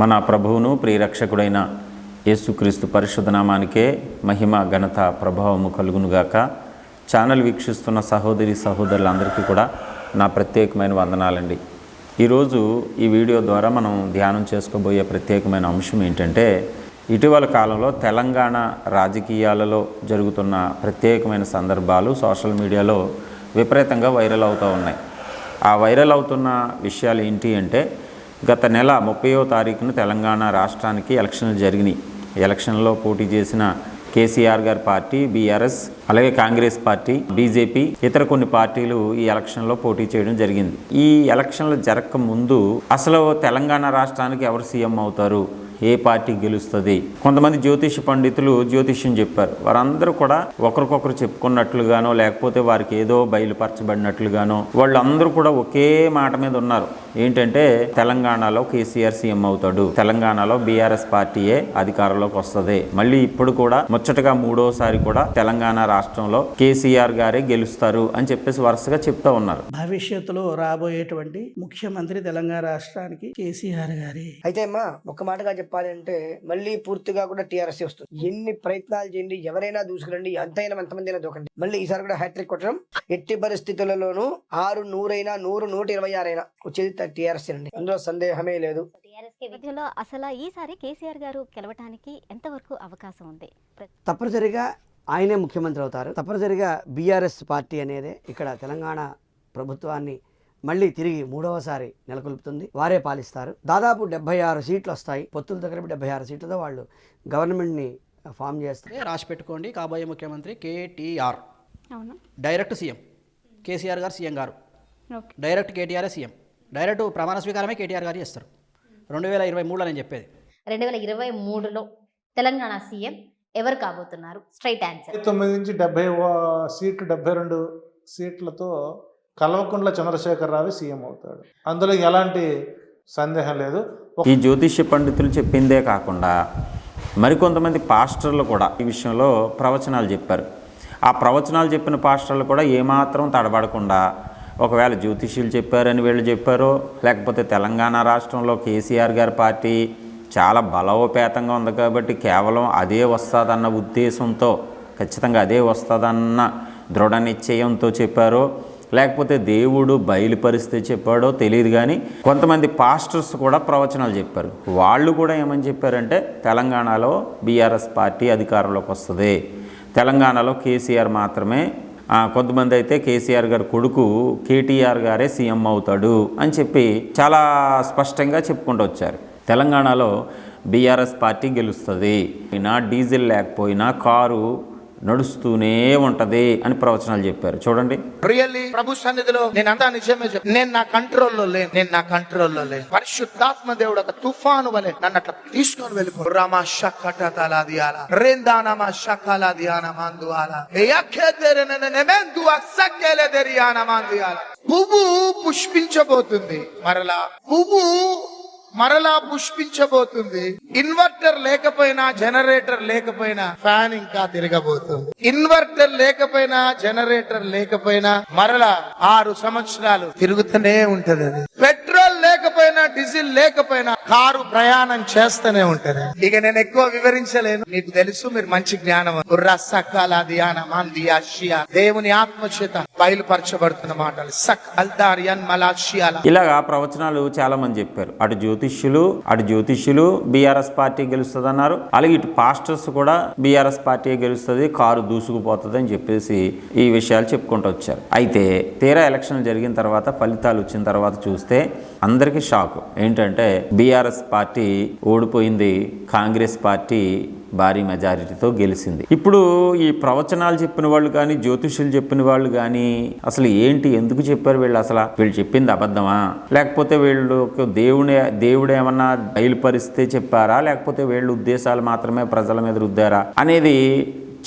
మన ప్రభువును ప్రియరక్షకుడైన యేసుక్రీస్తు పరిశుద్ధ నామానికే మహిమ ఘనత ప్రభావము కలుగునుగాక. ఛానల్ వీక్షిస్తున్న సహోదరి సహోదరులందరికీ కూడా నా ప్రత్యేకమైన వందనాలండి. ఈరోజు ఈ వీడియో ద్వారా మనం ధ్యానం చేసుకోబోయే ప్రత్యేకమైన అంశం ఏంటంటే ఇటీవల కాలంలో తెలంగాణ రాజకీయాలలో జరుగుతున్న ప్రత్యేకమైన సందర్భాలు సోషల్ మీడియాలో విపరీతంగా వైరల్ అవుతూ ఉన్నాయి. ఆ వైరల్ అవుతున్న విషయాలు ఏంటి అంటే గత నెల ముప్పయో తారీఖున తెలంగాణ రాష్ట్రానికి ఎలక్షన్లు జరిగినాయి. ఎలక్షన్లో పోటీ చేసిన కేసీఆర్ గారి పార్టీ బీఆర్ఎస్ అలాగే కాంగ్రెస్ పార్టీ బీజేపీ ఇతర కొన్ని పార్టీలు ఈ ఎలక్షన్లో పోటీ చేయడం జరిగింది. ఈ ఎలక్షన్లు జరగక ముందు అసలు తెలంగాణ రాష్ట్రానికి ఎవరు సీఎం అవుతారు? ఏ పార్టీ గెలుస్తుంది? కొంతమంది జ్యోతిష పండితులు జ్యోతిష్యం చెప్పారు. వారందరూ కూడా ఒకరికొకరు చెప్పుకున్నట్లుగానో లేకపోతే వారికి ఏదో బయలుపరచబడినట్లుగానో వాళ్ళందరూ కూడా ఒకే మాట మీద ఉన్నారు. ఏంటంటే తెలంగాణలో కేసీఆర్ సీఎం అవుతాడు. తెలంగాణలో బీఆర్ఎస్ పార్టీయే అధికారంలోకి వస్తుంది. మళ్ళీ ఇప్పుడు కూడా ముచ్చటగా మూడోసారి కూడా తెలంగాణ రాష్ట్రంలో కేసీఆర్ గారే గెలుస్తారు అని చెప్పేసి వరుసగా చెప్తా ఉన్నారు. భవిష్యత్తులో రాబోయేటువంటి ముఖ్యమంత్రి తెలంగాణ రాష్ట్రానికి కేసీఆర్ గారి. అయితే అమ్మా ఒక మాటగా చెప్పాలి అంటే మళ్ళీ పూర్తిగా కూడా టీఆర్ఎస్ వస్తుంది. ఎన్ని ప్రయత్నాలు చేయండి ఎవరైనా దూసుకురండి ఎంతైనా ఎంతమంది అయినా దూకండి. మళ్ళీ ఈసారి కూడా హ్యాట్రిక్ కొట్టడం ఎట్టి పరిస్థితులలోనూ ఆరు నూరైనా నూరు నూట ఇరవై ఆరైనా వచ్చేది టీఆర్ఎస్ అండి. అందులో సందేహమే లేదు. మధ్యలో అసలు ఈసారి కేసీఆర్ గారు గెలవటానికి ఎంతవరకు అవకాశం ఉంది? తప్పనిసరిగా ఆయనే ముఖ్యమంత్రి అవుతారు. తప్పనిసరిగా బీఆర్ఎస్ పార్టీ అనేది ఇక్కడ తెలంగాణ ప్రభుత్వాన్ని మళ్ళీ తిరిగి మూడవసారి నెలకొల్పుతుంది. వారే పాలిస్తారు. దాదాపు డెబ్బై ఆరు సీట్లు వస్తాయి పొత్తులతో కలిపి డెబ్బై ఆరు సీట్లతో వాళ్ళు గవర్నమెంట్ని ఫామ్ చేస్తారు. రాసి పెట్టుకోండి. కాబోయే ముఖ్యమంత్రి కేటీఆర్. అవును? Direct CM. KCR garu CM గారు. Okay. Direct KTR CM. Direct ప్రమాణ స్వీకారమే కేటీఆర్ గారు చేస్తారు. రెండు వేల ఇరవై మూడులో నేను చెప్పేది. రెండు వేల ఇరవై మూడులో తెలంగాణ సీఎం ఎవరు కాబోతున్నారు? Straight answer. తొమ్మిది నుంచి డెబ్బై సీట్లు డెబ్బై రెండు సీట్లతో కల్వకుంట్ల చంద్రశేఖరరావు సీఎం అవుతాడు. అందులో ఎలాంటి సందేహం లేదు. ఈ జ్యోతిష్య పండితులు చెప్పిందే కాకుండా మరికొంతమంది పాస్టర్లు కూడా ఈ విషయంలో ప్రవచనాలు చెప్పారు. ఆ ప్రవచనాలు చెప్పిన పాస్టర్లు కూడా ఏమాత్రం తడబడకుండా ఒకవేళ జ్యోతిష్యులు చెప్పారని వీళ్ళు చెప్పారో లేకపోతే తెలంగాణ రాష్ట్రంలో కేసీఆర్ గారి పార్టీ చాలా బలోపేతంగా ఉంది కాబట్టి కేవలం అదే వస్తుందన్న ఉద్దేశంతో ఖచ్చితంగా అదే వస్తుందన్న దృఢ నిశ్చయంతో చెప్పారో లేకపోతే దేవుడు బయలుపరిస్తే చెప్పాడో తెలియదు కానీ కొంతమంది పాస్టర్స్ కూడా ప్రవచనాలు చెప్పారు. వాళ్ళు కూడా ఏమని చెప్పారంటే తెలంగాణలో బీఆర్ఎస్ పార్టీ అధికారంలోకి వస్తుంది. తెలంగాణలో కేసీఆర్ మాత్రమే. కొంతమంది అయితే కేసీఆర్ గారి కొడుకు కేటీఆర్ గారే సీఎం అవుతాడు అని చెప్పి చాలా స్పష్టంగా చెప్పుకుంటూ వచ్చారు. తెలంగాణలో బీఆర్ఎస్ పార్టీ గెలుస్తుంది. అయినా డీజిల్ లేకపోయినా కారు నడుస్తూనే ఉంటది అని ప్రవచనాలు చెప్పారు. చూడండి. రియల్లీ ప్రభు సన్నిధిలో నేను అంతా నిజమే చెప్పు నేను నా కంట్రోల్లో లేను. నేను నా కంట్రోల్లో లేను. పరిశుద్ధాత్మ దేవుడు ఒక తుఫాను వలె నన్ను అట్లా తీసుకొని వెళ్ళిపో రామ షక్కటలా దియాల రెందానమ షక్కల దియాన మందువాల ఎయఖ్యతెరె నెమెందు అక్సక్కెలె దెరియాన మందుయాల పువ్వు పుష్పించబోతుంది. మరలా పువ్వు మరలా పుష్పించబోతుంది. ఇన్వర్టర్ లేకపోయినా జనరేటర్ లేకపోయినా ఫ్యాన్ ఇంకా తిరగబోతుంది. ఇన్వర్టర్ లేకపోయినా జనరేటర్ లేకపోయినా మరలా ఆరు సంవత్సరాలు తిరుగుతూనే ఉంటది అది. పెట్రోల్ లేకపోయినా డీజిల్ లేకపోయినా కారు ప్రయాణం చేస్తూనే ఉంటది. ఇక నేను ఎక్కువ వివరించలేను. మీకు తెలుసు మీరు మంచి జ్ఞానం సకాల ధ్యాన మాందియా షియా. దేవుని ఆత్మచేత బయలుపరచబడుతున్న మాటలు. సక్ అల్దారియన్ మలాషియాల. ఇలాగా ప్రవచనాలు చాలా మంది చెప్పారు. అటు జ్యోతి జ్యోతిష్యులు అటు జ్యోతిష్యులు బీఆర్ఎస్ పార్టీ గెలుస్తుంది అన్నారు అలాగే ఇటు పాస్టర్స్ కూడా బీఆర్ఎస్ పార్టీ గెలుస్తుంది కారు దూసుకుపోతుంది అని చెప్పేసి ఈ విషయాలు చెప్పుకుంటూ వచ్చారు. అయితే తీరా ఎలక్షన్ జరిగిన తర్వాత ఫలితాలు వచ్చిన తర్వాత చూస్తే అందరికీ షాక్. ఏంటంటే బీఆర్ఎస్ పార్టీ ఓడిపోయింది కాంగ్రెస్ పార్టీ భారీ మెజారిటీతో గెలిచింది ఇప్పుడు ఈ ప్రవచనాలు చెప్పిన వాళ్ళు కానీ జ్యోతిష్యులు చెప్పిన వాళ్ళు కానీ అసలు ఏంటి ఎందుకు చెప్పారు వీళ్ళు అసలు? వీళ్ళు చెప్పింది అబద్ధమా? లేకపోతే వీళ్ళు దేవుడే దేవుడు ఏమన్నా బయలుపరిస్తే చెప్పారా? లేకపోతే వీళ్ళ ఉద్దేశాలు మాత్రమే ప్రజల మీద రుద్దారా? అనేది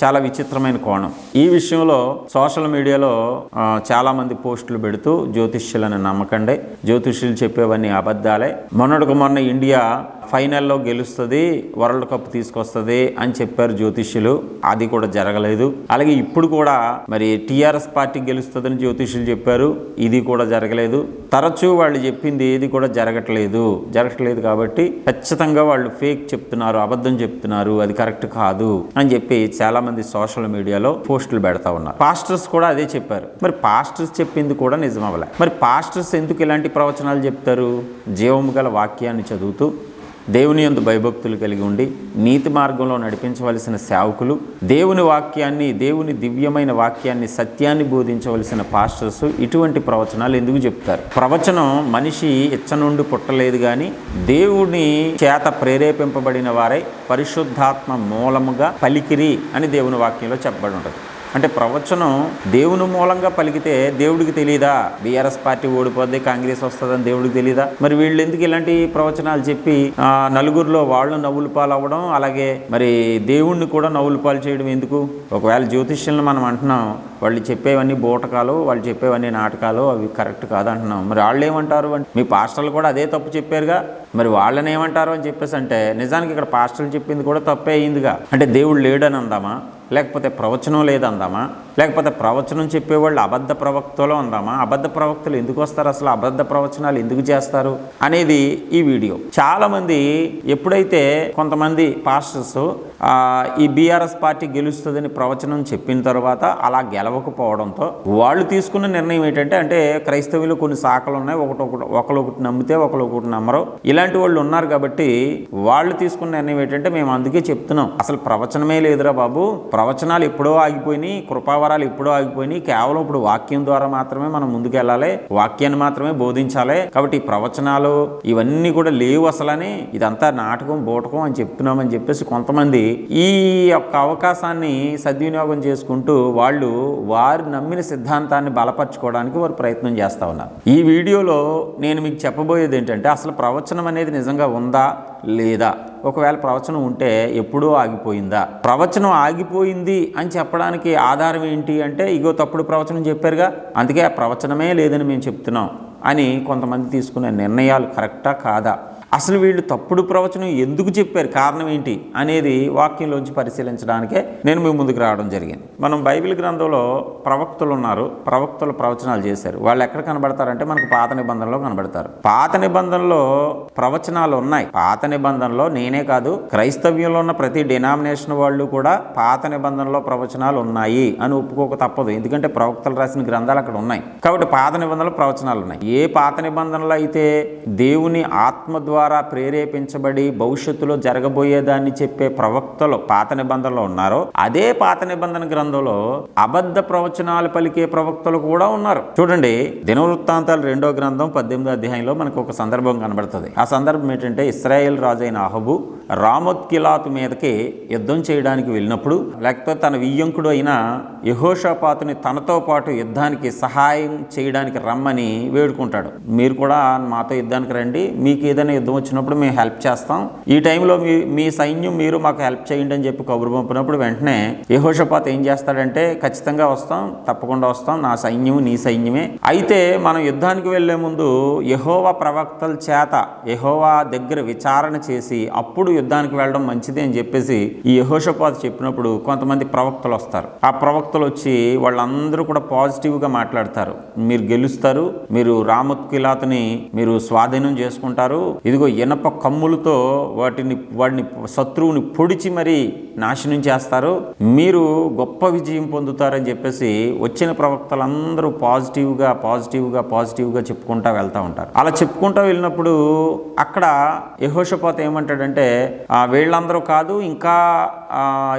చాలా విచిత్రమైన కోణం. ఈ విషయంలో సోషల్ మీడియాలో చాలామంది పోస్టులు పెడుతూ జ్యోతిష్యులను నమ్మకండి. జ్యోతిష్యులు చెప్పేవన్నీ అబద్ధాలే. మొన్నటికి మొన్న ఇండియా ఫైనల్లో గెలుస్తుంది వరల్డ్ కప్ తీసుకొస్తుంది అని చెప్పారు జ్యోతిష్యులు. అది కూడా జరగలేదు. అలాగే ఇప్పుడు కూడా మరి టీఆర్ఎస్ పార్టీ గెలుస్తుందని జ్యోతిష్యులు చెప్పారు. ఇది కూడా జరగలేదు. తరచూ వాళ్ళు చెప్పింది ఏది కూడా జరగట్లేదు. జరగట్లేదు కాబట్టి ఖచ్చితంగా వాళ్ళు ఫేక్ చెప్తున్నారు అబద్ధం చెప్తున్నారు అది కరెక్ట్ కాదు అని చెప్పి చాలా మంది సోషల్ మీడియాలో పోస్టులు పెడతా ఉన్నారు. పాస్టర్స్ కూడా అదే చెప్పారు. మరి పాస్టర్స్ చెప్పింది కూడా నిజం అవ్వలే మరి పాస్టర్స్ ఎందుకు ఇలాంటి ప్రవచనాలు చెప్తారు? జీవము గల వాక్యాన్ని చదువుతూ దేవుని యందు భయభక్తులు కలిగి ఉండి నీతి మార్గంలో నడిపించవలసిన సేవకులు దేవుని వాక్యాన్ని దేవుని దివ్యమైన వాక్యాన్ని సత్యాన్ని బోధించవలసిన పాస్టర్స్ ఇటువంటి ప్రవచనాలు ఎందుకు చెప్తారు? ప్రవచనం మనిషి ఇచ్చ నుండి పుట్టలేదు కానీ దేవుని చేత ప్రేరేపింపబడిన వారై పరిశుద్ధాత్మ మూలముగా పలికిరి అని దేవుని వాక్యంలో చెప్పబడి ఉంటుంది. అంటే ప్రవచనం దేవుని మూలంగా పలికితే దేవుడికి తెలియదా బీఆర్ఎస్ పార్టీ ఓడిపోద్ది కాంగ్రెస్ వస్తుందని దేవుడికి తెలియదా మరి వీళ్ళు ఎందుకు ఇలాంటి ప్రవచనాలు చెప్పి నలుగురిలో వాళ్ళు నవ్వులు పాలు అవ్వడం అలాగే మరి దేవుణ్ణి కూడా నవ్వులు పాలు చేయడం ఎందుకు? ఒకవేళ జ్యోతిష్యులను మనం అంటున్నాం వాళ్ళు చెప్పేవన్నీ బూటకాలు వాళ్ళు చెప్పేవన్నీ నాటకాలు అవి కరెక్ట్ కాదంటున్నాం. మరి వాళ్ళు ఏమంటారు అంటే మీ పాస్టర్లు కూడా అదే తప్పు చెప్పారుగా? మరి వాళ్ళని ఏమంటారు అని చెప్పేసి అంటే నిజానికి ఇక్కడ పాస్టర్లు చెప్పింది కూడా తప్పే అయిందిగా. అంటే దేవుడు లేడని అందామా? లేకపోతే ప్రవచనం లేదందామా లేకపోతే ప్రవచనం చెప్పేవాళ్ళు అబద్ధ ప్రవక్తలో అందామా? అబద్ధ ప్రవక్తలు ఎందుకు వస్తారు అసలు? అబద్ధ ప్రవచనాలు ఎందుకు చేస్తారు? అనేది ఈ వీడియో. చాలామంది ఎప్పుడైతే కొంతమంది పాస్టర్స్ ఈ బీఆర్ఎస్ పార్టీ గెలుస్తుందని ప్రవచనం చెప్పిన తర్వాత అలా గెలవకపోవడంతో వాళ్ళు తీసుకున్న నిర్ణయం ఏంటంటే అంటే క్రైస్తవులు కొన్ని శాఖలు ఉన్నాయి ఒకటి ఒకటి ఒకరు ఒకటి నమ్మితే ఒకరు ఒకటి నమ్మరు. ఇలాంటి వాళ్ళు ఉన్నారు కాబట్టి వాళ్ళు తీసుకున్న నిర్ణయం ఏంటంటే మేము అందుకే చెప్తున్నాం. అసలు ప్రవచనమే లేదురా బాబు. ప్రవచనాలు ఎప్పుడో ఆగిపోయినాయి కృపావరాలు ఎప్పుడో ఆగిపోయినాయి. కేవలం ఇప్పుడు వాక్యం ద్వారా మాత్రమే మనం ముందుకెళ్ళాలి. వాక్యాన్ని మాత్రమే బోధించాలి. కాబట్టి ఈ ప్రవచనాలు ఇవన్నీ కూడా లేవు అసలని. ఇదంతా నాటకం బూటకం అని చెప్తున్నామని చెప్పేసి కొంతమంది ఈ యొక్క అవకాశాన్ని సద్వినియోగం చేసుకుంటూ వాళ్ళు వారు నమ్మిన సిద్ధాంతాన్ని బలపరచుకోవడానికి వారు ప్రయత్నం చేస్తూ ఉన్నారు. ఈ వీడియోలో నేను మీకు చెప్పబోయేది ఏంటంటే అసలు ప్రవచనం అనేది నిజంగా ఉందా లేదా? ఒకవేళ ప్రవచనం ఉంటే ఎప్పుడూ ఆగిపోయిందా? ప్రవచనం ఆగిపోయింది అని చెప్పడానికి ఆధారం ఏంటి అంటే ఇగో తప్పుడు ప్రవచనం చెప్పారుగా అందుకే ఆ ప్రవచనమే లేదని మేము చెప్తున్నాం అని కొంతమంది తీసుకునే నిర్ణయాలు కరెక్టా కాదా? అసలు వీళ్ళు తప్పుడు ప్రవచనం ఎందుకు చెప్పారు? కారణం ఏంటి? అనేది వాక్యంలోంచి పరిశీలించడానికే నేను మీ ముందుకు రావడం జరిగింది. మనం బైబిల్ గ్రంథంలో ప్రవక్తలు ఉన్నారు ప్రవక్తలు ప్రవచనాలు చేశారు. వాళ్ళు ఎక్కడ కనబడతారంటే మనకు పాత నిబంధనలో కనబడతారు. పాత నిబంధనలో ప్రవచనాలు ఉన్నాయి. పాత నిబంధనలో నేనే కాదు క్రైస్తవ్యంలో ఉన్న ప్రతి డినామినేషన్ వాళ్ళు కూడా పాత నిబంధనలో ప్రవచనాలు ఉన్నాయి అని ఒప్పుకోక తప్పదు. ఎందుకంటే ప్రవక్తలు రాసిన గ్రంథాలు అక్కడ ఉన్నాయి. కాబట్టి పాత నిబంధనలో ప్రవచనాలు ఉన్నాయి. ఏ పాత నిబంధనలు అయితే దేవుని ఆత్మ ద్వారా ద్వారా ప్రేరేపించబడి భవిష్యత్తులో జరగబోయేదాన్ని చెప్పే ప్రవక్తలు పాత నిబంధనలో ఉన్నారో. అదే పాత నిబంధన గ్రంథంలో అబద్ధ ప్రవచనాలు పలికే ప్రవక్తలు కూడా ఉన్నారు. చూడండి దినవృత్తాంతాలు రెండో గ్రంథం పద్దెనిమిదో అధ్యాయంలో మనకు ఒక సందర్భం కనబడుతుంది. ఆ సందర్భం ఏంటంటే ఇస్రాయేల్ రాజు అయిన అహబు రామోత్ కిలాత్ మీదకి యుద్ధం చేయడానికి వెళ్ళినప్పుడు లేకపోతే తన వియ్యంకుడు అయిన యహోషాపాతుని తనతో పాటు యుద్ధానికి సహాయం చేయడానికి రమ్మని వేడుకుంటాడు. మీరు కూడా మాతో యుద్ధానికి రండి మీకు ఏదైనా యుద్ధం వచ్చినప్పుడు మేము హెల్ప్ చేస్తాం. ఈ టైంలో మీ మీ సైన్యం మీరు మాకు హెల్ప్ చేయండి అని చెప్పి కబురు పంపినప్పుడు వెంటనే యహోషపాత్ ఏం చేస్తాడంటే ఖచ్చితంగా వస్తాం తప్పకుండా వస్తాం నా సైన్యం నీ సైన్యమే. అయితే మనం యుద్ధానికి వెళ్ళే ముందు యహోవా ప్రవక్తల చేత యహోవా దగ్గర విచారణ చేసి అప్పుడు యుద్ధానికి వెళ్ళడం మంచిది అని చెప్పేసి ఈ యహోషపాత్ చెప్పినప్పుడు కొంతమంది ప్రవక్తలు వస్తారు. ఆ ప్రవక్తలు వచ్చి వాళ్ళందరూ కూడా పాజిటివ్గా మాట్లాడతారు. మీరు గెలుస్తారు మీరు రామత్కిలాతని మీరు స్వాధీనం చేసుకుంటారు ఇదిగో ఇనప కమ్ములతో వాటిని వాడిని శత్రువుని పొడిచి మరి నాశనం చేస్తారు. మీరు గొప్ప విజయం పొందుతారని చెప్పేసి వచ్చిన ప్రవక్తలందరూ పాజిటివ్గా పాజిటివ్గా పాజిటివ్గా చెప్పుకుంటా వెళ్తూ ఉంటారు. అలా చెప్పుకుంటూ వెళ్ళినప్పుడు అక్కడ యహోషపాత్ ఏమంటాడంటే "ఆ, వీళ్ళందరూ కాదు ఇంకా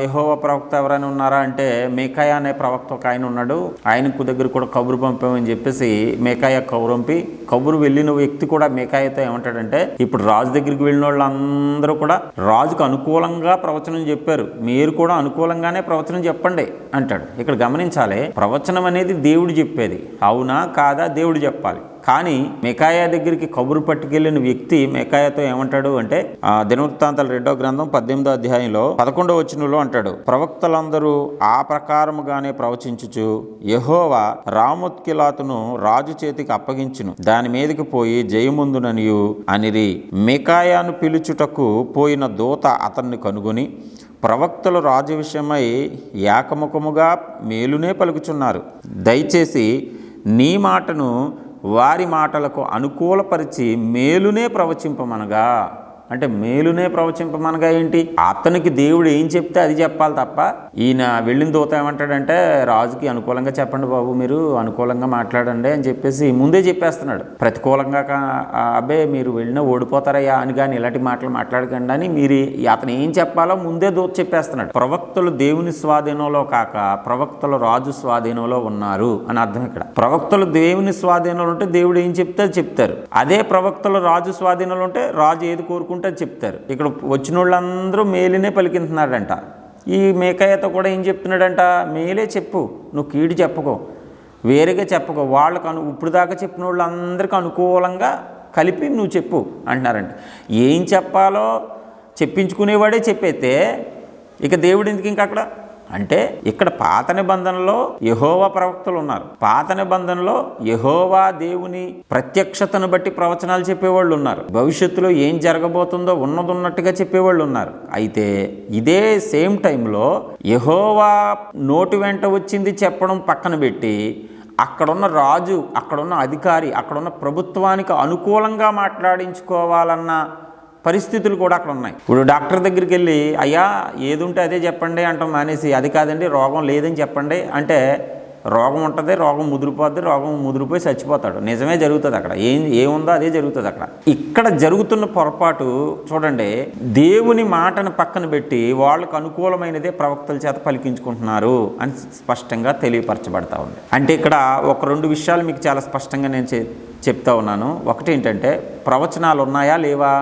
యహోవ ప్రవక్త ఎవరైనా ఉన్నారా? అంటే మేకాయ అనే ప్రవక్త ఒక ఆయన ఉన్నాడు. ఆయనకు దగ్గర కూడా కబురు పంపామని చెప్పేసి మేకాయ కబురు పంపి కబురు వెళ్ళిన వ్యక్తి కూడా మేకాయతో ఏమంటాడంటే ఇప్పుడు రాజు దగ్గరికి వెళ్ళిన వాళ్ళందరూ కూడా రాజుకు అనుకూలంగా ప్రవచనం చెప్పారు. మీరు కూడా అనుకూలంగానే ప్రవచనం చెప్పండి అంటాడు. ఇక్కడ గమనించాలి ప్రవచనం అనేది దేవుడు చెప్పేది. అవునా? కాదా? దేవుడు చెప్పాలి. కానీ మెకాయా దగ్గరికి కబురు పట్టుకెళ్ళిన వ్యక్తి మెకాయాతో ఏమంటాడు అంటే ఆ దినవృత్తాంతాల రెండో గ్రంథం పద్దెనిమిదో అధ్యాయంలో పదకొండో వచనంలో అంటాడు ప్రవక్తలందరూ ఆ ప్రకారముగానే ప్రవచించుచు యహోవా రాముత్కిలాతును రాజు చేతికి అప్పగించును. దాని మీదకి పోయి జయముందుననియు అనిరి. మెకాయాను పిలుచుటకు పోయిన దూత అతన్ని కనుగొని ప్రవక్తలు రాజు విషయమై ఏకముఖముగా మేలునే పలుకుచున్నారు. దయచేసి నీ మాటను వారి మాటలకు అనుకూలపరిచి మేలునే ప్రవచింపమనగా అంటే మేలునే ప్రవచింపమనగా ఏంటి? అతనికి దేవుడు ఏం చెప్తే అది చెప్పాలి తప్ప ఈయన వెళ్ళిన దూత ఏమంటాడంటే రాజుకి అనుకూలంగా చెప్పండి బాబు మీరు అనుకూలంగా మాట్లాడండి అని చెప్పేసి ముందే చెప్పేస్తున్నాడు. ప్రతికూలంగా అబ్బే మీరు వెళ్ళినా ఓడిపోతారయ్యా అని కానీ ఇలాంటి మాటలు మాట్లాడకండి అని మీరు అతను ఏం చెప్పాలో ముందే దూత చెప్పేస్తున్నాడు. ప్రవక్తలు దేవుని స్వాధీనంలో కాక ప్రవక్తలు రాజు స్వాధీనంలో ఉన్నారు అని అర్థం ఇక్కడ. ప్రవక్తలు దేవుని స్వాధీనంలో ఉంటే దేవుడు ఏం చెప్తే చెప్తారు. అదే ప్రవక్తలు రాజు స్వాధీనంలో ఉంటే రాజు ఏది కోరుకుంటే ఉంటుంది చెప్తారు. ఇక్కడ వచ్చిన వాళ్ళందరూ మేలునే పలికింటున్నాడంట ఈ మేకయ్యతో కూడా ఏం చెప్తున్నాడంట? మేలే చెప్పు నువ్వు కీడు చెప్పుకో వేరేగా చెప్పుకో. వాళ్ళకు అను ఇప్పుడు దాకా చెప్పిన వాళ్ళందరికీ అనుకూలంగా కలిపి నువ్వు చెప్పు అంటున్నారంట. ఏం చెప్పాలో చెప్పించుకునేవాడే చెప్పైతే ఇక దేవుడు ఎందుకు ఇంకా అక్కడ అంటే ఇక్కడ పాత నిబంధనలో యహోవా ప్రవక్తలు ఉన్నారు. పాత నిబంధనలో యహోవా దేవుని ప్రత్యక్షతను బట్టి ప్రవచనాలు చెప్పేవాళ్ళు ఉన్నారు. భవిష్యత్తులో ఏం జరగబోతుందో ఉన్నదున్నట్టుగా చెప్పేవాళ్ళు ఉన్నారు. అయితే ఇదే సేమ్ టైంలో యహోవా నోటి వెంట వచ్చింది చెప్పడం పక్కన పెట్టి అక్కడున్న రాజు అక్కడున్న అధికారి అక్కడున్న ప్రభుత్వానికి అనుకూలంగా మాట్లాడించుకోవాలన్న పరిస్థితులు కూడా అక్కడ ఉన్నాయి. ఇప్పుడు డాక్టర్ దగ్గరికి వెళ్ళి అయ్యా ఏది ఉంటే అదే చెప్పండి అంటాం మానేసి అది కాదండి రోగం లేదని చెప్పండి అంటే రోగం ఉంటుంది రోగం ముదిరిపోద్ది రోగం ముదిరిపోయి చచ్చిపోతాడు. నిజమే జరుగుతుంది అక్కడ. ఏం ఏముందో అదే జరుగుతుంది అక్కడ. ఇక్కడ జరుగుతున్న పొరపాటు చూడండి దేవుని మాటను పక్కన పెట్టి వాళ్ళకు అనుకూలమైనదే ప్రవక్తల చేత పలికించుకుంటున్నారు అని స్పష్టంగా తెలియపరచబడతా ఉంది. అంటే ఇక్కడ ఒక రెండు విషయాలు మీకు చాలా స్పష్టంగా నేను చెప్తా ఉన్నాను. ఒకటి ఏంటంటే ప్రవచనాలు ఉన్నాయా లేవా?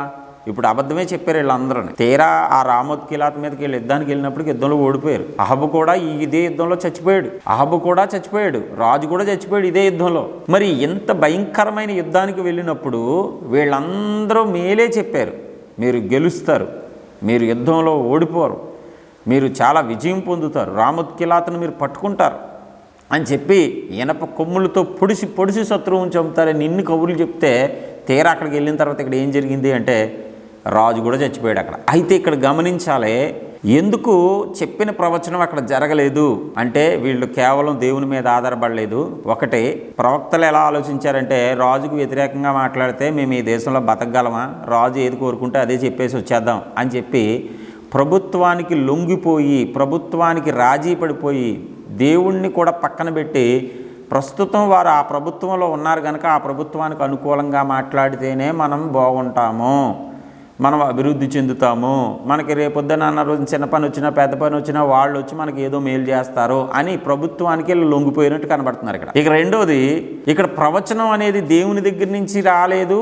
ఇప్పుడు అబద్ధమే చెప్పారు వీళ్ళందరూ తీరా ఆ రామోద్ కిలాత్ మీదకి వెళ్ళి యుద్ధానికి వెళ్ళినప్పుడు యుద్ధంలో ఓడిపోయారు. అహబు కూడా ఇదే యుద్ధంలో చచ్చిపోయాడు. అహబు కూడా చచ్చిపోయాడు. రాజు కూడా చచ్చిపోయాడు ఇదే యుద్ధంలో. మరి ఎంత భయంకరమైన యుద్ధానికి వెళ్ళినప్పుడు వీళ్ళందరూ మేలే చెప్పారు. మీరు గెలుస్తారు. మీరు యుద్ధంలో ఓడిపోరు. మీరు చాలా విజయం పొందుతారు. రామోత్కిలాతను మీరు పట్టుకుంటారు. అని చెప్పి ఇనప కొమ్ములతో పొడిసి పొడిసి శత్రువుని చంపుతారని ఇన్ని కబుర్లు చెప్తే తీరా అక్కడికి వెళ్ళిన తర్వాత ఇక్కడ ఏం జరిగింది అంటే రాజు కూడా చచ్చిపోయాడు అక్కడ. అయితే ఇక్కడ గమనించాలి ఎందుకు చెప్పిన ప్రవచనం అక్కడ జరగలేదు? అంటే వీళ్ళు కేవలం దేవుని మీద ఆధారపడలేదు. ఒకటి ప్రవక్తలు ఎలా ఆలోచించారంటే రాజుకు వ్యతిరేకంగా మాట్లాడితే మేము ఈ దేశంలో బతకగలమా? రాజు ఏది కోరుకుంటే అదే చెప్పేసి వచ్చేద్దాం అని చెప్పి ప్రభుత్వానికి లొంగిపోయి ప్రభుత్వానికి రాజీ పడిపోయి దేవుణ్ణి కూడా పక్కన పెట్టి ప్రస్తుతం వారు ఆ ప్రభుత్వంలో ఉన్నారు కనుక ఆ ప్రభుత్వానికి అనుకూలంగా మాట్లాడితేనే మనం బాగుంటాము. మనం అభివృద్ధి చెందుతాము. మనకి రేపొద్దున అన్న రోజు చిన్న పని వచ్చినా పెద్ద పని వచ్చినా వాళ్ళు వచ్చి మనకి ఏదో మేలు చేస్తారు అని ప్రభుత్వానికి లొంగిపోయినట్టు కనబడుతున్నారు ఇక్కడ. ఇక రెండోది ఇక్కడ ప్రవచనం అనేది దేవుని దగ్గర నుంచి రాలేదు.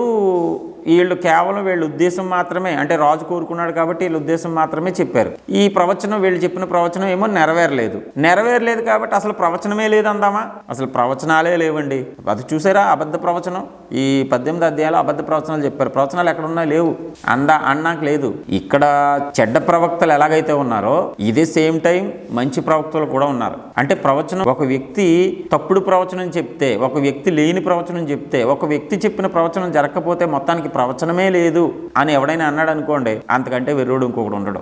వీళ్ళు కేవలం వీళ్ళ ఉద్దేశం మాత్రమే అంటే రాజు కోరుకున్నాడు కాబట్టి వీళ్ళ ఉద్దేశం మాత్రమే చెప్పారు. ఈ ప్రవచనం వీళ్ళు చెప్పిన ప్రవచనం ఏమో నెరవేరలేదు. నెరవేరలేదు కాబట్టి అసలు ప్రవచనమే లేదందామా అసలు ప్రవచనాలే లేవండి. అది చూసారా అబద్ధ ప్రవచనం? ఈ పద్దెనిమిది అధ్యాయాలు అబద్ధ ప్రవచనాలు చెప్పారు. ప్రవచనాలు ఎక్కడ లేవు. అంద అన్నాక లేదు. ఇక్కడ చెడ్డ ప్రవక్తలు ఎలాగైతే ఉన్నారో ఇదే సేమ్ టైం మంచి ప్రవక్తలు కూడా ఉన్నారు. అంటే ప్రవచనం ఒక వ్యక్తి తప్పుడు ప్రవచనం చెప్తే ఒక వ్యక్తి లేని ప్రవచనం చెప్తే ఒక వ్యక్తి చెప్పిన ప్రవచనం జరగకపోతే మొత్తానికి ప్రవచనమే లేదు అని ఎవడైనా అన్నాడు అనుకోండి అంతకంటే వెర్రోడు ఇంకొకడు ఉండడు.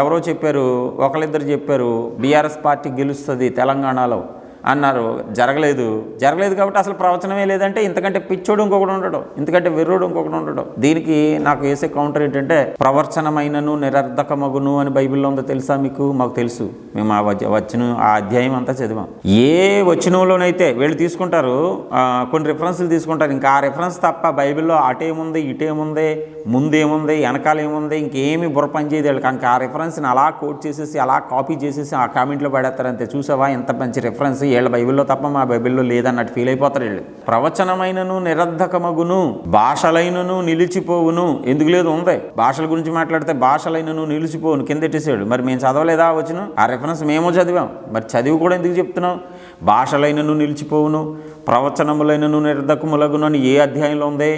ఎవరో చెప్పారు ఒకళ్ళిద్దరు చెప్పారు బీఆర్ఎస్ పార్టీ గెలుస్తుంది తెలంగాణలో. అన్నారు జరగలేదు జరగలేదు కాబట్టి అసలు ప్రవచనమే లేదంటే ఇంతకంటే పిచ్చోడు ఇంకొకడు ఉండడు ఇంతకంటే వెర్రోడు ఇంకొకడు ఉండడు. దీనికి నాకు వేసే కౌంటర్ ఏంటంటే ప్రవర్చనమైనను నిరర్ధకమగును అని బైబిల్లో ఉందో తెలుసా మీకు? మాకు తెలుసు. మేము ఆ వచ- వచనం ఆ అధ్యాయం అంతా చదివాం. ఏ వచనంలోనైతే వీళ్ళు తీసుకుంటారు కొన్ని రిఫరెన్స్లు తీసుకుంటారు ఇంకా ఆ రిఫరెన్స్ తప్ప బైబిల్లో అటేముంది ఇటేముంది ముందేముంది వెనకాల ఏముంది ఇంకేమి బుర్ర పని చేయదు వీళ్ళకి. ఇంకా ఆ రిఫరెన్స్ని అలా కోట్ చేసేసి అలా కాపీ చేసేసి ఆ కామెంట్లో పడేస్తారు అంతే చూసావా? ఎంత మంచి రిఫరెన్స్ వీళ్ళ బైబిల్లో తప్ప మా బైబిల్లో లేదన్నట్టు ఫీల్ అయిపోతారు వీళ్ళు. ప్రవచనమైనను నిరర్ధకమగును భాషలైనను నిలిచిపోవును. ఎందుకు లేదు ఉంది? భాషల గురించి మాట్లాడితే భాషలైనను నిలిచిపోవును కిందెట్టేసాడు మరి మేము చదవలేదా వచ్చిన ఆ రిఫరెన్స్ మేము చదివాం. మరి చదివి కూడా ఎందుకు చెప్తున్నాం? భాషలైనను నిలిచిపోవును ప్రవచనములైనను నిరర్ధకములగును అని ఏ అధ్యాయంలో ఉంది?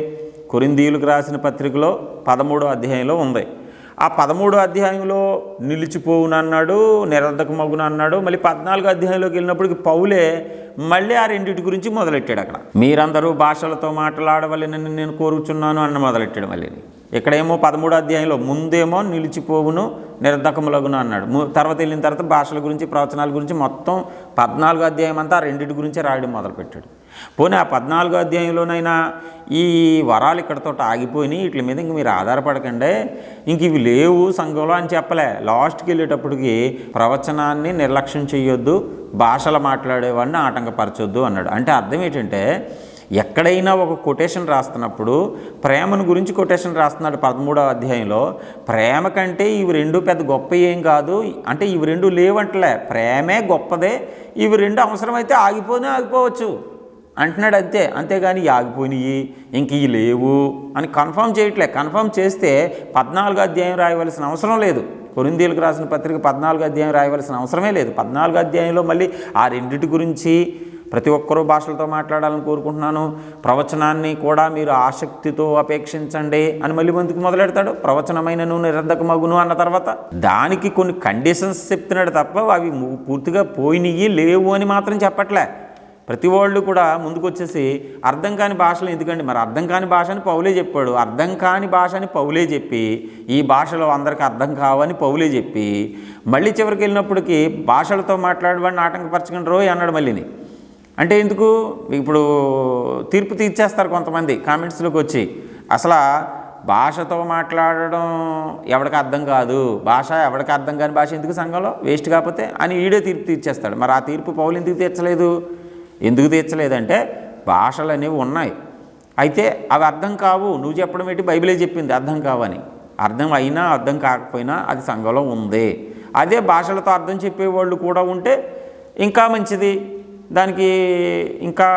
కొరిందీయులకు రాసిన పత్రికలో పదమూడో అధ్యాయంలో ఉంది. ఆ పదమూడో అధ్యాయంలో నిలిచిపోవునన్నాడు అన్నాడు అన్నాడు మళ్ళీ పద్నాలుగో అధ్యాయంలోకి వెళ్ళినప్పటికి పౌలే మళ్ళీ ఆ రెండింటి గురించి మొదలెట్టాడు అక్కడ. మీరందరూ భాషలతో మాట్లాడవలెనని నేను కోరుచున్నాను అన్న మొదలెట్టాడు మళ్ళీ. ఇక్కడేమో పదమూడో అధ్యాయంలో ముందేమో నిలిచిపోవును నిర్ధకములగును అన్నాడు. తర్వాత వెళ్ళిన తర్వాత భాషల గురించి ప్రవచనాల గురించి మొత్తం పద్నాలుగో అధ్యాయం అంతా ఆ రెండింటి గురించే రాయడం మొదలుపెట్టాడు. పోనీ ఆ పద్నాలుగో అధ్యాయంలోనైనా ఈ వరాలు ఇక్కడతో ఆగిపోయినాయి వీటి మీద ఇంక మీరు ఆధారపడకండి. ఇంక ఇవి లేవు సంఘంలో అని చెప్పలే. లాస్ట్కి వెళ్ళేటప్పటికి ప్రవచనాన్ని నిర్లక్ష్యం చేయొద్దు భాషలు మాట్లాడేవాడిని ఆటంకపరచొద్దు అన్నాడు. అంటే అర్థం ఏంటంటే ఎక్కడైనా ఒక కొటేషన్ రాస్తున్నప్పుడు ప్రేమను గురించి కొటేషన్ రాస్తున్నాడు పదమూడవ అధ్యాయంలో. ప్రేమ కంటే ఇవి రెండు పెద్ద గొప్ప ఏం కాదు. అంటే ఇవి రెండు లేవంటలే. ప్రేమే గొప్పదే. ఇవి రెండు అవసరమైతే ఆగిపోనే ఆగిపోవచ్చు. అంటున్నాడు అంతే. అంతేగాని ఆగిపోయినాయి ఇంక ఇవి లేవు అని కన్ఫర్మ్ చేయట్లే. కన్ఫర్మ్ చేస్తే పద్నాలుగు అధ్యాయం రాయవలసిన అవసరం లేదు. కొరిందీలకు రాసిన పత్రిక పద్నాలుగు అధ్యాయం రాయవలసిన అవసరమే లేదు. పద్నాలుగు అధ్యాయంలో మళ్ళీ ఆ రెండిటి గురించి ప్రతి ఒక్కరూ భాషలతో మాట్లాడాలని కోరుకుంటున్నాను. ప్రవచనాన్ని కూడా మీరు ఆసక్తితో అపేక్షించండి అని మళ్ళీ ముందుకు మొదలెడతాడు. ప్రవచనమైనను నిరర్ధకమగును అన్న తర్వాత దానికి కొన్ని కండిషన్స్ చెప్తున్నాడు తప్ప అవి పూర్తిగా పోయినవి లేవు అని మాత్రం చెప్పట్లే. ప్రతి వాళ్ళు కూడా ముందుకు వచ్చేసి అర్థం కాని భాషలు ఎందుకండి? మరి అర్థం కాని భాష అని పౌలే చెప్పాడు. అర్థం కాని భాష అని పౌలే చెప్పి ఈ భాషలో అందరికీ అర్థం కావని పౌలే చెప్పి మళ్ళీ చివరికి వెళ్ళినప్పటికీ భాషలతో మాట్లాడేవాడిని ఆటంకపరచకండి రోయ్ అన్నాడు మళ్ళీని. అంటే ఎందుకు? ఇప్పుడు తీర్పు తీర్చేస్తారు కొంతమంది కామెంట్స్లోకి వచ్చి. అసలు భాషతో మాట్లాడడం ఎవరికి అర్థం కాదు. భాష ఎవరికి అర్థం కాని భాష ఎందుకు సంఘంలో? వేస్ట్ కాకపోతే అని ఈడే తీర్పు తీర్చేస్తాడు. మరి ఆ తీర్పు పౌలు ఎందుకు తీర్చలేదు? ఎందుకు తీర్చలేదంటే భాషలు అనేవి ఉన్నాయి. అయితే అవి అర్థం కావు. నువ్వు చెప్పడం ఏంటి? బైబిలే చెప్పింది అర్థం కావని. అర్థం అయినా అర్థం కాకపోయినా అది సంఘంలో ఉంది. అదే భాషలతో అర్థం చెప్పేవాళ్ళు కూడా ఉంటే ఇంకా మంచిది. దానికి ఇంకా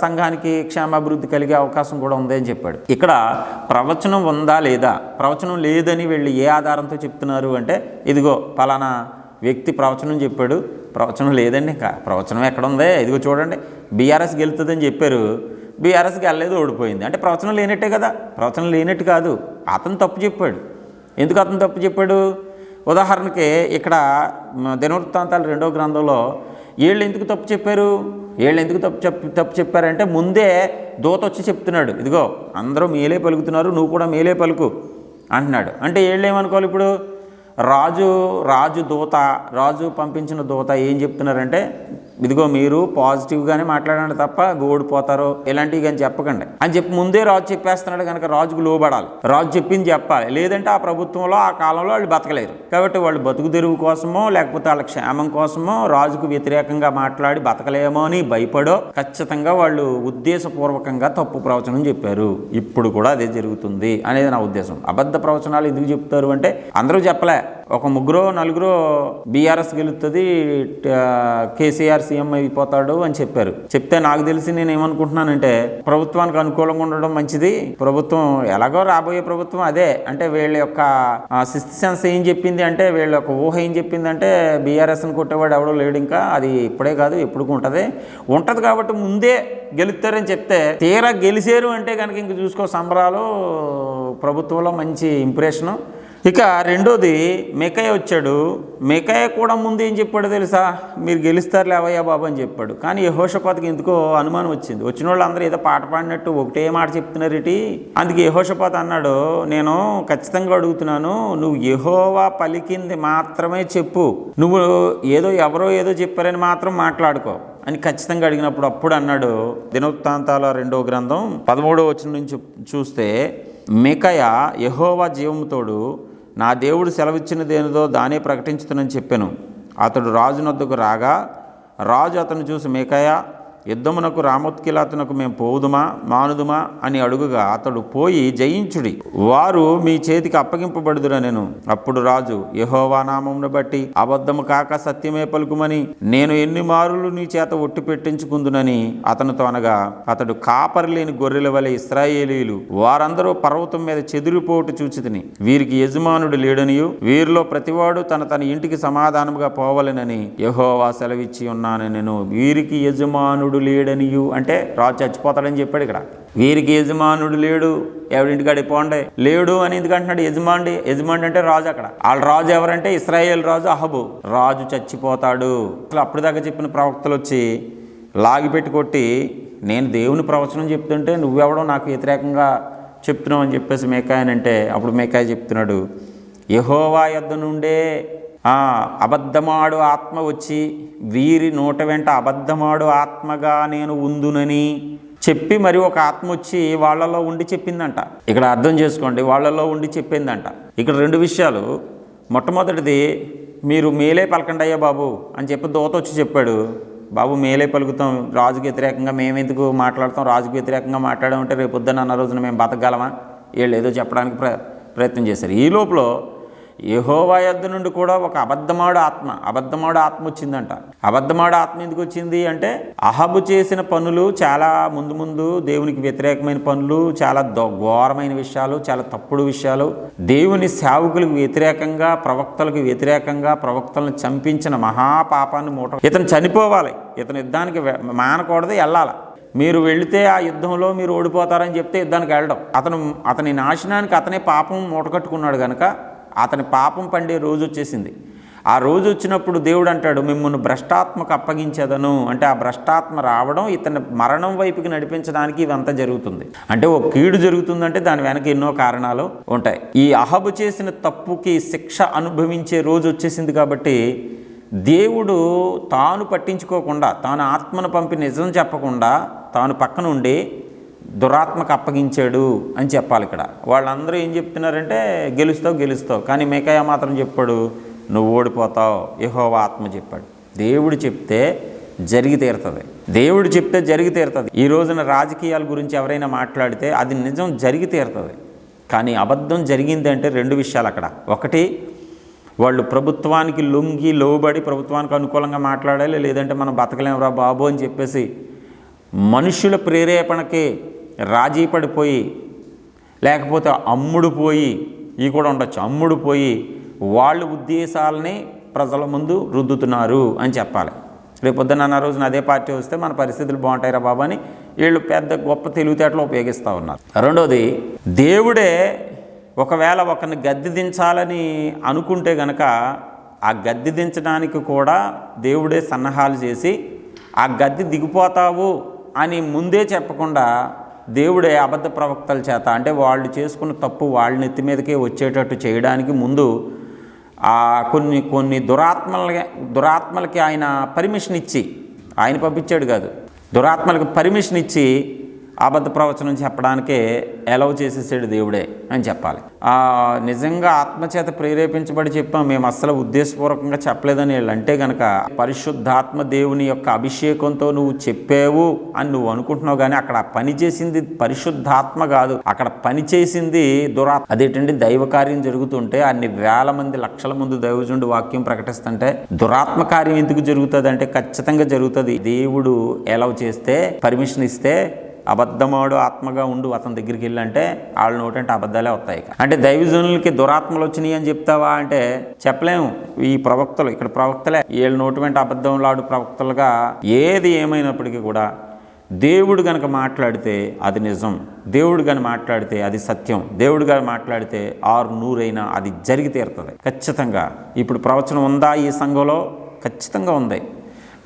సంఘానికి క్షేమాభివృద్ధి కలిగే అవకాశం కూడా ఉందని చెప్పాడు. ఇక్కడ ప్రవచనం ఉందా లేదా? ప్రవచనం లేదని వెళ్ళి ఏ ఆధారంతో చెప్తున్నారు అంటే ఇదిగో పలానా వ్యక్తి ప్రవచనం చెప్పాడు. ప్రవచనం లేదండి ఇంకా. ప్రవచనం ఎక్కడ ఉందే? ఇదిగో చూడండి. బీఆర్ఎస్ గెలుతుందని చెప్పారు. బీఆర్ఎస్కి వెళ్ళలేదు ఓడిపోయింది. అంటే ప్రవచనం లేనట్టే కదా. ప్రవచనం లేనట్టు కాదు. అతను తప్పు చెప్పాడు. ఎందుకు అతను తప్పు చెప్పాడు? ఉదాహరణకి ఇక్కడ దినవృత్తాంతాలు రెండో గ్రంథంలో వీళ్ళు ఎందుకు తప్పు చెప్పారు? వీళ్ళు ఎందుకు తప్పు చెప్ప తప్పు చెప్పారంటే ముందే దూత వచ్చి చెప్తున్నాడు. ఇదిగో అందరూ మేలే పలుకుతున్నారు నువ్వు కూడా మేలే పలుకు అంటున్నాడు. అంటే వీళ్ళు ఏమనుకోవాలి ఇప్పుడు? రాజు రాజు దూత రాజు పంపించిన దూత ఏం చెప్తున్నారంటే ఇదిగో మీరు పాజిటివ్గానే మాట్లాడండి తప్ప గోడిపోతారు ఇలాంటివి కానీ చెప్పకండి. అని చెప్పి ముందే రాజు చెప్పేస్తున్నాడు కనుక రాజుకు లోబడాలి. రాజు చెప్పింది చెప్పాలి. లేదంటే ఆ ప్రభుత్వంలో ఆ కాలంలో వాళ్ళు బతకలేరు. కాబట్టి వాళ్ళు బతుకు తెరువు కోసమో లేకపోతే వాళ్ళ క్షేమం కోసమో రాజుకు వ్యతిరేకంగా మాట్లాడి బతకలేమో అని భయపడో ఖచ్చితంగా వాళ్ళు ఉద్దేశపూర్వకంగా తప్పు ప్రవచనం చెప్పారు. ఇప్పుడు కూడా అదే జరుగుతుంది అనేది నా ఉద్దేశం. అబద్ధ ప్రవచనాలు ఎందుకు చెప్తారు అంటే అందరూ చెప్పలే. ఒక ముగ్గురో నలుగురో బీఆర్ఎస్ గెలుస్తుంది కేసీఆర్ సీఎం అయిపోతాడు అని చెప్పారు. చెప్తే నాకు తెలిసి నేను ఏమనుకుంటున్నానంటే ప్రభుత్వానికి అనుకూలంగా ఉండడం మంచిది. ప్రభుత్వం ఎలాగో రాబోయే ప్రభుత్వం అదే. అంటే వీళ్ళ యొక్క సిక్స్త్ సెన్స్ ఏం చెప్పింది అంటే వీళ్ళ యొక్క ఊహ ఏం చెప్పింది అంటే బీఆర్ఎస్ని కొట్టేవాడు ఎవడో లేడు ఇంకా. అది ఇప్పుడే కాదు ఎప్పుడు ఉంటుంది. ఉంటుంది కాబట్టి ముందే గెలుస్తారని చెప్తే తీరా గెలిచారు అంటే కనుక ఇంక చూసుకో సంబరాలు ప్రభుత్వంలో మంచి ఇంప్రెషను. ఇక రెండోది మెకయ్య వచ్చాడు. మెకయ్య కూడా ముందు ఏం చెప్పాడు తెలుసా? మీరు గెలుస్తారు లేవయ్యా బాబు అని చెప్పాడు. కానీ యహోషపాతకి ఎందుకో అనుమానం వచ్చింది. వచ్చిన వాళ్ళు అందరూ ఏదో పాట పాడినట్టు ఒకటే మాట చెప్తున్నారు ఇటీ. అందుకే యహోషపాత్ అన్నాడు నేను ఖచ్చితంగా అడుగుతున్నాను నువ్వు యహోవా పలికింది మాత్రమే చెప్పు. నువ్వు ఏదో ఎవరో ఏదో చెప్పారని మాత్రం మాట్లాడుకో. అని ఖచ్చితంగా అడిగినప్పుడు అప్పుడు అన్నాడు దినవృత్తాంతాల రెండో గ్రంథం పదమూడో వచ్చిన నుంచి చూస్తే మేకయ యహోవా జీవముతోడు నా దేవుడు సెలవిచ్చినదేనిదో దానే ప్రకటించుతునని చెప్పాను. అతడు రాజునొద్దకు రాగా రాజు అతను చూసి మేకయా యుద్ధమునకు రామోత్కిలాతునకు మేము పోదుమా మానుదుమా అని అడుగుగా అతడు పోయి జయించుడి. వారు మీ చేతికి అప్పగింపబడుదురా నేను. అప్పుడు రాజు యహోవా నామమును బట్టి అబద్ధము కాక సత్యమే పలుకుమని నేను ఎన్ని మారులు నీ చేత ఒట్టు పెట్టించుకుందునని అతనితో అనగా అతడు కాపరి లేని గొర్రెల వలె ఇస్రాయేలీలు వారందరూ పర్వతం మీద చెదిరిపోటు చూచితిని. వీరికి యజమానుడు లేడనియు వీరిలో ప్రతివాడు తన తన ఇంటికి సమాధానముగా పోవలెనని యహోవా సెలవిచ్చి ఉన్నాను నేను వీరికి యజమానుడు లేడనియు అంటే రాజు చచ్చిపోతాడని చెప్పాడు ఇక్కడ. వీరికి యజమానుడు లేడు ఎవరింటికాడి పోండే? లేడు అని ఎందుకంటున్నాడు యజమానుడి? యజమానుడు అంటే రాజు అక్కడ. వాళ్ళ రాజు ఎవరంటే ఇస్రాయేల్ రాజు అహబు. రాజు చచ్చిపోతాడు. అసలు అప్పటిదాకా చెప్పిన ప్రవక్తలు వచ్చి లాగిపెట్టి కొట్టి నేను దేవుని ప్రవచనం చెప్తుంటే నువ్వెవడో నాకు వ్యతిరేకంగా చెప్తున్నావు అని చెప్పేసి మేకాయనంటే అప్పుడు మేకాయ చెప్తున్నాడు యహోవా యొద్ద నుండే అబద్ధమాడు ఆత్మ వచ్చి వీరి నోట వెంట అబద్ధమాడు ఆత్మగా నేను ఉందునని చెప్పి మరి ఒక ఆత్మ వచ్చి వాళ్ళలో ఉండి చెప్పిందంట. ఇక్కడ అర్థం చేసుకోండి వాళ్ళలో ఉండి చెప్పిందంట. ఇక్కడ రెండు విషయాలు. మొట్టమొదటిది మీరు మేలే పలకండి అయ్యా బాబు అని చెప్పి దోత వచ్చి చెప్పాడు. బాబు మేలే పలుకుతాం రాజుకి వ్యతిరేకంగా మేము ఎందుకు మాట్లాడతాం రాజుకి వ్యతిరేకంగా మాట్లాడమంటే రేపు పొద్దున్న అన్న రోజున మేము బతకగలమా? వీళ్ళు ఏదో చెప్పడానికి ప్ర ప్రయత్నం చేశారు. ఈ లోపల యహోవా యొద్ద నుండి కూడా ఒక అబద్ధమాడు ఆత్మ అబద్ధమాడు ఆత్మ వచ్చిందంట. అబద్ధమాడు ఆత్మ ఎందుకు వచ్చింది అంటే అహబు చేసిన పనులు చాలా ముందు ముందు దేవునికి వ్యతిరేకమైన పనులు చాలా ఘోరమైన విషయాలు చాలా తప్పుడు విషయాలు. దేవుని సేవకులకు వ్యతిరేకంగా ప్రవక్తలకు వ్యతిరేకంగా ప్రవక్తలను చంపించిన మహాపాపాన్ని మూట ఇతను చనిపోవాలి. ఇతను యుద్ధానికి మానకూడదు వెళ్ళాలి మీరు వెళితే ఆ యుద్ధంలో మీరు ఓడిపోతారని చెప్తే యుద్ధానికి వెళ్ళడం. అతను అతని నాశనానికి అతనే పాపం మూటకట్టుకున్నాడు కనుక అతని పాపం పండే రోజు వచ్చేసింది. ఆ రోజు వచ్చినప్పుడు దేవుడు అంటాడు మిమ్మల్ని భ్రష్టాత్మకు అప్పగించేదను. అంటే ఆ భ్రష్టాత్మ రావడం ఇతని మరణం వైపుకి నడిపించడానికి ఇదంతా జరుగుతుంది. అంటే ఓ కీడు జరుగుతుందంటే దాని వెనక ఎన్నో కారణాలు ఉంటాయి. ఈ అహబు చేసిన తప్పుకి శిక్ష అనుభవించే రోజు వచ్చేసింది కాబట్టి దేవుడు తాను పట్టించుకోకుండా తాను ఆత్మను పంపి నిజం చెప్పకుండా తాను పక్కన ఉండి దురాత్మకు అప్పగించాడు అని చెప్పాలి ఇక్కడ. వాళ్ళందరూ ఏం చెప్తున్నారంటే గెలుస్తావు గెలుస్తావు. కానీ మేకయ్య మాత్రం చెప్పాడు నువ్వు ఓడిపోతావు. యహోవా ఆత్మ చెప్పాడు. దేవుడు చెప్తే జరిగి తీరుతుంది. దేవుడు చెప్తే జరిగి తీరుతుంది. ఈ రోజున రాజకీయాల గురించి ఎవరైనా మాట్లాడితే అది నిజం జరిగి తీరుతుంది. కానీ అబద్ధం జరిగింది అంటే రెండు విషయాలు అక్కడ. ఒకటి వాళ్ళు ప్రభుత్వానికి లొంగి లోబడి ప్రభుత్వానికి అనుకూలంగా మాట్లాడాలి లేదంటే మనం బతకలేమురా బాబు అని చెప్పేసి మనుషుల ప్రేరేపణకి రాజీ పడిపోయి లేకపోతే అమ్ముడు పోయి ఇవి కూడా ఉండొచ్చు అమ్ముడు పోయి వాళ్ళ ఉద్దేశాలని ప్రజల ముందు రుద్దుతున్నారు అని చెప్పాలి. రేపొద్దున అన్న రోజున అదే పార్టీ వస్తే మన పరిస్థితులు బాగుంటాయిరా బాబు అని వీళ్ళు పెద్ద గొప్ప తెలివితేటలు ఉపయోగిస్తూ ఉన్నారు. రెండోది దేవుడే ఒకవేళ ఒకరిని గద్దె దించాలని అనుకుంటే గనక ఆ గద్దె దించడానికి కూడా దేవుడే సన్నాహాలు చేసి ఆ గద్దె దిగిపోతావు అని ముందే చెప్పకుండా దేవుడే అబద్ధ ప్రవక్తల చేత అంటే వాళ్ళు చేసుకున్న తప్పు వాళ్ళ నెత్తి మీదకే వచ్చేటట్టు చేయడానికి ముందు ఆ కొన్ని కొన్ని దురాత్మల దురాత్మలకి ఆయన పర్మిషన్ ఇచ్చి ఆయన పంపించాడు కాదు. దురాత్మలకు పర్మిషన్ ఇచ్చి అబద్ధ ప్రవచనం చెప్పడానికే ఎలవ్ చేసేసాడు దేవుడే అని చెప్పాలి. ఆ నిజంగా ఆత్మచేత ప్రేరేపించబడి చెప్పాం మేము అస్సలు ఉద్దేశపూర్వకంగా చెప్పలేదని వీళ్ళు అంటే గనక పరిశుద్ధాత్మ దేవుని యొక్క అభిషేకంతో నువ్వు చెప్పావు అని నువ్వు అనుకుంటున్నావు కానీ అక్కడ పని చేసింది పరిశుద్ధాత్మ కాదు. అక్కడ పని చేసింది దురాత్మ అదేంటంటే దైవ కార్యం జరుగుతుంటే అన్ని వేల మంది లక్షల మంది దైవజుండు వాక్యం ప్రకటిస్తుంటే దురాత్మ కార్యం ఎందుకు జరుగుతుంది అంటే ఖచ్చితంగా జరుగుతుంది. దేవుడు ఎలవ్ చేస్తే పర్మిషన్ ఇస్తే అబద్ధమాడు ఆత్మగా ఉండు అతని దగ్గరికి వెళ్ళంటే వాళ్ళ నోటంటే అబద్ధాలే వస్తాయి అంటే దైవజనులకి దురాత్మలు వచ్చినాయి అని చెప్తావా అంటే చెప్పలేము. ఈ ప్రవక్తలు ఇక్కడ ప్రవక్తలే వీళ్ళ నోటి వెంట అబద్ధంలాడు ప్రవక్తలుగా ఏది ఏమైనప్పటికీ కూడా దేవుడు గనక మాట్లాడితే అది నిజం. దేవుడు గని మాట్లాడితే అది సత్యం. దేవుడు గారు మాట్లాడితే ఆరు నూరైనా అది జరిగి తీరుతుంది. ఖచ్చితంగా. ఇప్పుడు ప్రవచనం ఉందా ఈ సంఘంలో? ఖచ్చితంగా ఉంది.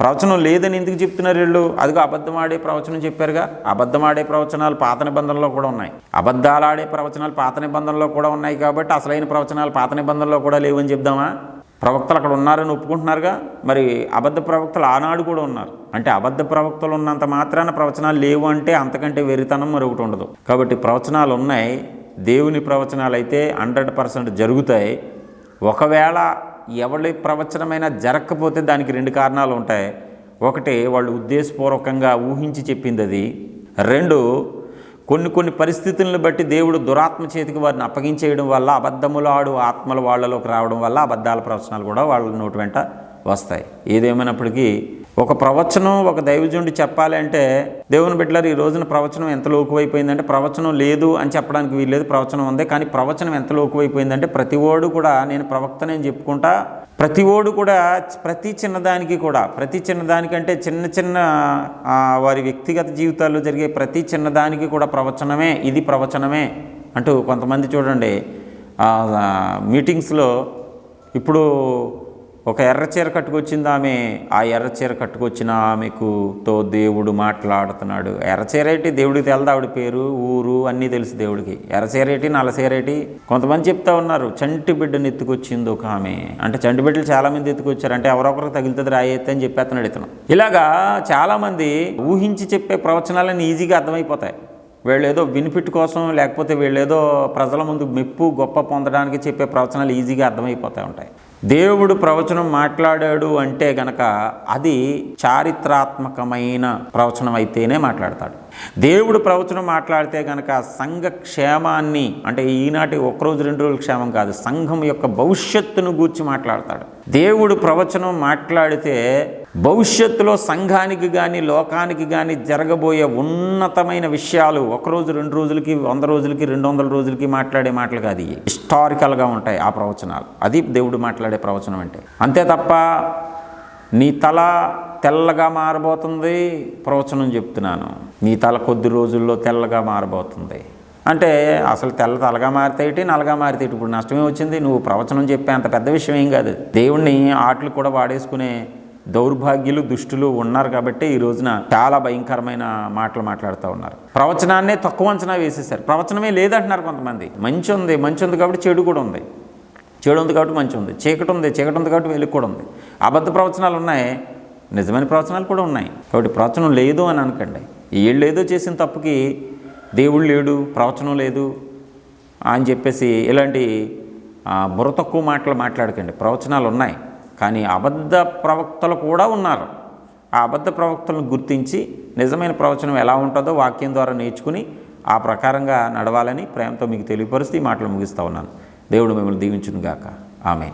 ప్రవచనం లేదని ఎందుకు చెప్తున్నారు వీళ్ళు? అదిగో అబద్ధమాడే ప్రవచనం చెప్పారుగా. అబద్ధమాడే ప్రవచనాలు పాత నిబంధనలో కూడా ఉన్నాయి. అబద్ధాలు ఆడే ప్రవచనాలు పాత నిబంధనలో కూడా ఉన్నాయి కాబట్టి అసలైన ప్రవచనాలు పాత నిబంధనలో కూడా లేవని చెప్దామా? ప్రవక్తలు అక్కడ ఉన్నారని ఒప్పుకుంటున్నారుగా? మరి అబద్ధ ప్రవక్తలు ఆనాడు కూడా ఉన్నారు. అంటే అబద్ధ ప్రవక్తలు ఉన్నంత మాత్రాన ప్రవచనాలు లేవు అంటే అంతకంటే వెరితనం మరొకటి ఉండదు. కాబట్టి ప్రవచనాలు ఉన్నాయి. దేవుని ప్రవచనాలు అయితే హండ్రెడ్ పర్సెంట్ జరుగుతాయి. ఒకవేళ ఎవరి ప్రవచనమైనా జరగకపోతే దానికి రెండు కారణాలు ఉంటాయి. ఒకటి వాళ్ళు ఉద్దేశపూర్వకంగా ఊహించి చెప్పింది అది. రెండు కొన్ని కొన్ని పరిస్థితులను బట్టి దేవుడు దురాత్మ చేతికి వారిని అప్పగించేయడం వల్ల అబద్ధములు ఆడు ఆత్మలు వాళ్ళలోకి రావడం వల్ల అబద్ధాల ప్రవచనాలు కూడా వాళ్ళ నోటి వెంట వస్తాయి. ఏదేమైనప్పటికీ ఒక ప్రవచనం ఒక దైవజుండి చెప్పాలి అంటే దేవుని బిడ్డలారు ఈ రోజున ప్రవచనం ఎంత లోకువైపోయిందంటే ప్రవచనం లేదు అని చెప్పడానికి వీల్లేదు ప్రవచనం ఉంది. కానీ ప్రవచనం ఎంత లోకువైపోయిందంటే ప్రతి ఓడు కూడా నేను ప్రవక్తనే చెప్పుకుంటా ప్రతి ఓడు కూడా ప్రతి చిన్నదానికి కూడా ప్రతి చిన్నదానికంటే చిన్న చిన్న వారి వ్యక్తిగత జీవితాల్లో జరిగే ప్రతి చిన్నదానికి కూడా ప్రవచనమే ఇది ప్రవచనమే అంటూ కొంతమంది చూడండి మీటింగ్స్లో ఇప్పుడు ఒక ఎర్ర చీర కట్టుకొచ్చింది ఆమె. ఆ ఎర్ర చీర కట్టుకొచ్చిన ఆమెకు తో దేవుడు మాట్లాడుతున్నాడు. ఎర్ర చీర ఏంటి? దేవుడికి తెలదు ఆవిడ పేరు ఊరు అన్నీ తెలుసు దేవుడికి. ఎర్ర చీర ఏంటి? నల్ల చీర ఏంటి? కొంతమంది చెప్తా ఉన్నారు చంటి బిడ్డను ఎత్తుకొచ్చింది ఒక ఆమె. అంటే చంటి బిడ్డలు చాలామంది ఎత్తుకొచ్చారు. అంటే ఎవరొకరికి తగులుతుంది రాయేత్తే అని చెప్పేస్తున్నాడు ఇతను. ఇలాగా చాలామంది ఊహించి చెప్పే ప్రవచనాలని ఈజీగా అర్థమైపోతాయి. వీళ్ళేదో బెనిఫిట్ కోసం లేకపోతే వీళ్ళేదో ప్రజల ముందు మెప్పు గొప్ప పొందడానికి చెప్పే ప్రవచనాలు ఈజీగా అర్థమైపోతూ ఉంటాయి. దేవుడు ప్రవచనం మాట్లాడాడు అంటే గనక అది చారిత్రాత్మకమైన ప్రవచనం అయితేనే మాట్లాడతాడు. దేవుడు ప్రవచనం మాట్లాడితే గనక సంఘ క్షేమాన్ని అంటే ఈనాటి ఒకరోజు రెండు రోజుల క్షేమం కాదు సంఘం యొక్క భవిష్యత్తును గూర్చి మాట్లాడతాడు. దేవుడు ప్రవచనం మాట్లాడితే భవిష్యత్తులో సంఘానికి కానీ లోకానికి కానీ జరగబోయే ఉన్నతమైన విషయాలు ఒకరోజు రెండు రోజులకి వంద రోజులకి రెండు వందల రోజులకి మాట్లాడే మాటలు కాదు హిస్టారికల్గా ఉంటాయి ఆ ప్రవచనాలు. అది దేవుడు మాట్లాడే ప్రవచనం అంటే. అంతే తప్ప నీ తల తెల్లగా మారబోతుంది ప్రవచనం చెప్తున్నాను. నీ తల కొద్ది రోజుల్లో తెల్లగా మారబోతుంది. అంటే అసలు తెల్ల తలగా మారితేటి నల్లగా మారితేటి ఇప్పుడు నష్టమే వచ్చింది. నువ్వు ప్రవచనం చెప్పే అంత పెద్ద విషయం ఏం కాదు. దేవుణ్ణి ఆటలు కూడా వాడేసుకునే దౌర్భాగ్యులు దుష్టులు ఉన్నారు కాబట్టి ఈ రోజున చాలా భయంకరమైన మాటలు మాట్లాడుతూ ఉన్నారు. ప్రవచనాన్నే తక్కువ అంచనా వేసేసారు ప్రవచనమే లేదంటున్నారు కొంతమంది. మంచి ఉంది మంచి ఉంది కాబట్టి చెడు కూడా ఉంది. చెడు ఉంది కాబట్టి మంచి ఉంది. చీకటి ఉంది చీకటి ఉంది కాబట్టి వెలుగు కూడా ఉంది. అబద్ధ ప్రవచనాలు ఉన్నాయి. నిజమైన ప్రవచనాలు కూడా ఉన్నాయి. కాబట్టి ప్రవచనం లేదు అని అనకండి. వీళ్ళు ఏదో చేసిన తప్పుకి దేవుడు లేడు ప్రవచనం లేదు అని చెప్పేసి ఇలాంటి బుర్ర తక్కువ మాటలు మాట్లాడకండి. ప్రవచనాలు ఉన్నాయి. కానీ అబద్ధ ప్రవక్తలు కూడా ఉన్నారు. ఆ అబద్ధ ప్రవక్తలను గుర్తించి నిజమైన ప్రవచనం ఎలా ఉంటుందో వాక్యం ద్వారా నేర్చుకుని ఆ ప్రకారంగా నడవాలని ప్రేమతో మీకు తెలియపరుస్తూ ఈ మాటలు ముగిస్తూ ఉన్నాను. దేవుడు మిమ్మల్ని దీవించునుగాక. ఆమె